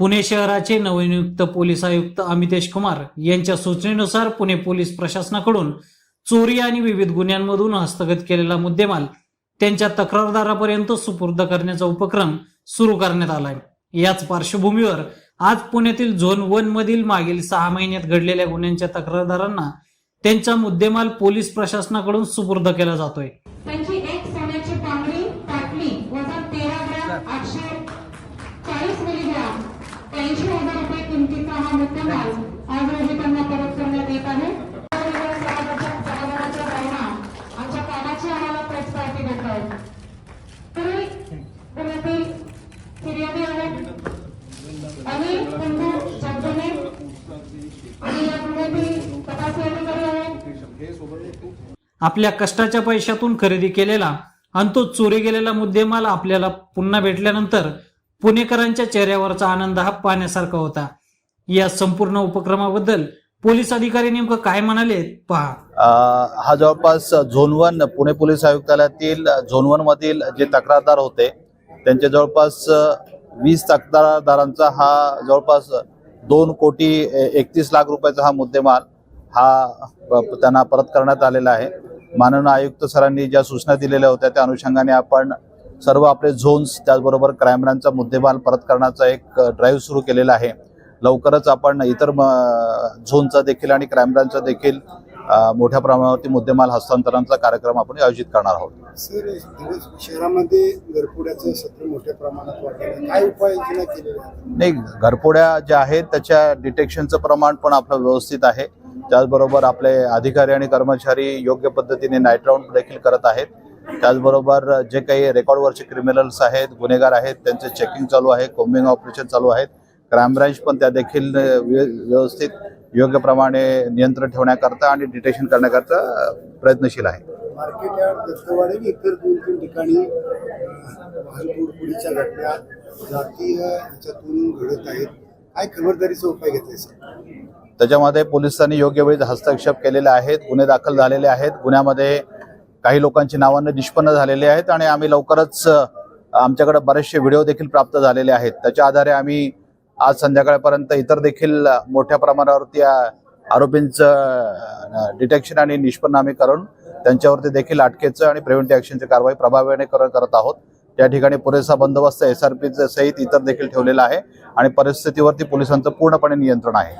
पुणे शहराचे नवनियुक्त पोलीस आयुक्त अमितेश कुमार यांच्या सूचनेनुसार पुणे पोलीस प्रशासनाकडून चोरी आणि विविध गुन्ह्यांमधून हस्तगत केलेला मुद्देमाल त्यांच्या तक्रारदारापर्यंत सुपूर्द करण्याचा उपक्रम सुरू करण्यात आलाय. याच पार्श्वभूमीवर आज पुण्यातील झोन वन मधील मागील सहा महिन्यात घडलेल्या गुन्ह्यांच्या तक्रारदारांना त्यांचा मुद्देमाल पोलीस प्रशासनाकडून सुपूर्द केला जातोय. ऐंशी हजार रुपये किमतीचा हा मुद्देमाल आज रोजी त्यांना परत करण्यात येत आहे. साहेबांच्या भावना आमच्या कामाची आम्हाला प्रेस पार्टी देत आहेत पुण्यातील फिर्यादी आहेत. आणि बंधू जगदने आणि या पुण्यातील तपास अधिकारी आहेत आपल्या कष्टाच्या पैशातून खरेदी केलेला आणि तो चोरी गेलेला मुद्देमाल आपल्याला पुन्हा भेटल्यानंतर पुणेकरांच्या चेहऱ्यावरचा आनंद हा पाहण्यासारखा होता. या संपूर्ण उपक्रमाबद्दल पोलीस अधिकारी नेमकं काय म्हणाले पहा. हा जवळपास झोन वन पुणे पोलीस आयुक्तालयातील झोन वन मधील जे तक्रारदार होते त्यांचे जवळपास वीस तक्रारदारांचा हा जवळपास दोन कोटी एकतीस लाख रुपयाचा हा मुद्देमाल हा त्यांना परत करण्यात आलेला आहे. माननीय आयुक्त सरांनी ज्या सूचना दिलेल्या होत्या त्या अनुषंगाने आपण सर्व आपले झोन्स त्याचबरोबर क्राईम ब्रांचचा मुद्देमाल परत करण्याचा एक ड्राईव्ह सुरू केलेला आहे. लवकरच आपण इतर झोनचा देखील आणि क्राईम ब्रांचचा देखील मोठ्या प्रमाणावरती मुद्देमाल हस्तांतरणाचा कार्यक्रम आपण आयोजित करणार आहोत. सर शहरामध्ये घरपुड्याचं सत्र मोठ्या प्रमाणात काय उपाययोजना केलेल्या आहेत? नाही घरपोड्या ज्या आहेत त्याच्या डिटेक्शनचं प्रमाण पण आपलं व्यवस्थित आहे. त्याचबरोबर आपले अधिकारी आणि कर्मचारी योग्य पद्धतीने नाईट राऊंड देखील करत आहेत. त्याचबरोबर जे काही रेकॉर्डवरचे क्रिमिनल्स आहेत गुन्हेगार आहेत त्यांचे चेकिंग चालू आहे कोम्बिंग ऑपरेशन चालू आहेत. क्राईम ब्रांच पण त्या देखील व्य- व्यवस्थित योग्य प्रमाणे नियंत्रण ठेवण्याकरता आणि डिटेक्शन करण्याकरता प्रयत्नशील आहे. मार्केट यार्ड दत्तवाडी आणि इतर दोन तीन ठिकाणी अं, वाहन तोडफोडीच्या घटना जातीय ह्याच्यातून घडत आहेत. काय खबरदारीचा उपाय घेतलाय सर? त्याच्यामध्ये पोलिसांनी योग्य वेळी हस्तक्षेप केलेले आहेत गुन्हे दाखल झालेले आहेत. गुन्ह्यामध्ये काही लोकांची नावानं निष्पन्न झालेली आहेत आणि आम्ही लवकरच आमच्याकडे बरेचसे व्हिडिओ देखील प्राप्त झालेले आहेत. त्याच्या आधारे आम्ही आज संध्याकाळपर्यंत इतर देखील मोठ्या प्रमाणावरती या आरोपींचं डिटेक्शन आणि निष्पन्न आम्ही करून त्यांच्यावरती देखील अटकेचं आणि प्रिव्हेंटिव्ह ॲक्शनची कारवाई प्रभावीने करत आहोत. त्या ठिकाणी पुरेसा बंदोबस्त एस आर पीचं सहित इतर देखील ठेवलेला आहे आणि परिस्थितीवरती पोलिसांचं पूर्णपणे नियंत्रण आहे.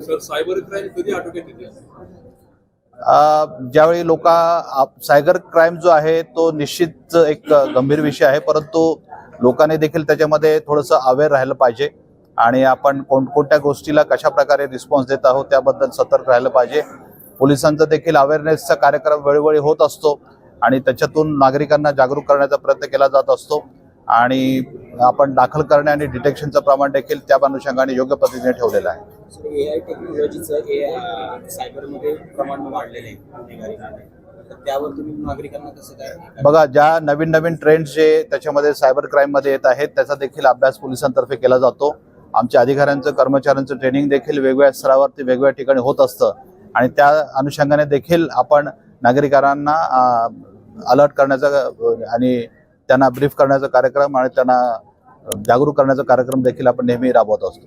सर सायबर क्राईम कधी ज्यावेळी लोक सायबर क्राईम जो आहे तो निश्चित एक गंभीर विषय आहे परंतु लोकांनी देखील त्याच्यामध्ये थोडंसं अवेअर राहिलं पाहिजे आणि आपण कोणकोणत्या गोष्टीला कशा प्रकारे रिस्पॉन्स देत आहोत त्याबद्दल सतर्क राहिलं पाहिजे. पोलिसांचा देखील अवेअरनेसचा कार्यक्रम वेळोवेळी होत असतो आणि त्याच्यातून नागरिकांना जागरूक करण्याचा प्रयत्न केला जात असतो. आणि आपण दाखल करणे आणि डिटेक्शनचं प्रमाण देखील त्या अनुषंगाने योग्य पद्धतीने ठेवलेलं आहे. ए आय टेक्नॉलॉजीचं ए आय सायबरमध्ये प्रमाण वाढलेलं आहे गुन्हेगारीमध्ये त्यावर तुम्ही नागरिकांना कसं काय बघा ज्या नवीन नवीन ट्रेंड्स जे त्याच्यामध्ये सायबर क्राईममध्ये येत आहेत त्याचा देखील अभ्यास पोलिसांतर्फे केला जातो. आमच्या अधिकाऱ्यांचं कर्मचाऱ्यांचं ट्रेनिंग देखील वेगवेगळ्या स्तरावरती वेगवेगळ्या ठिकाणी होत असतं. आणि त्या अनुषंगाने देखील आपण नागरिकांना अलर्ट करण्याचा आणि त्यांना ब्रीफ करण्याचा कार्यक्रम आणि त्यांना जागरूक करण्याचा कार्यक्रम देखील आपण नेहमी राबवत असतो.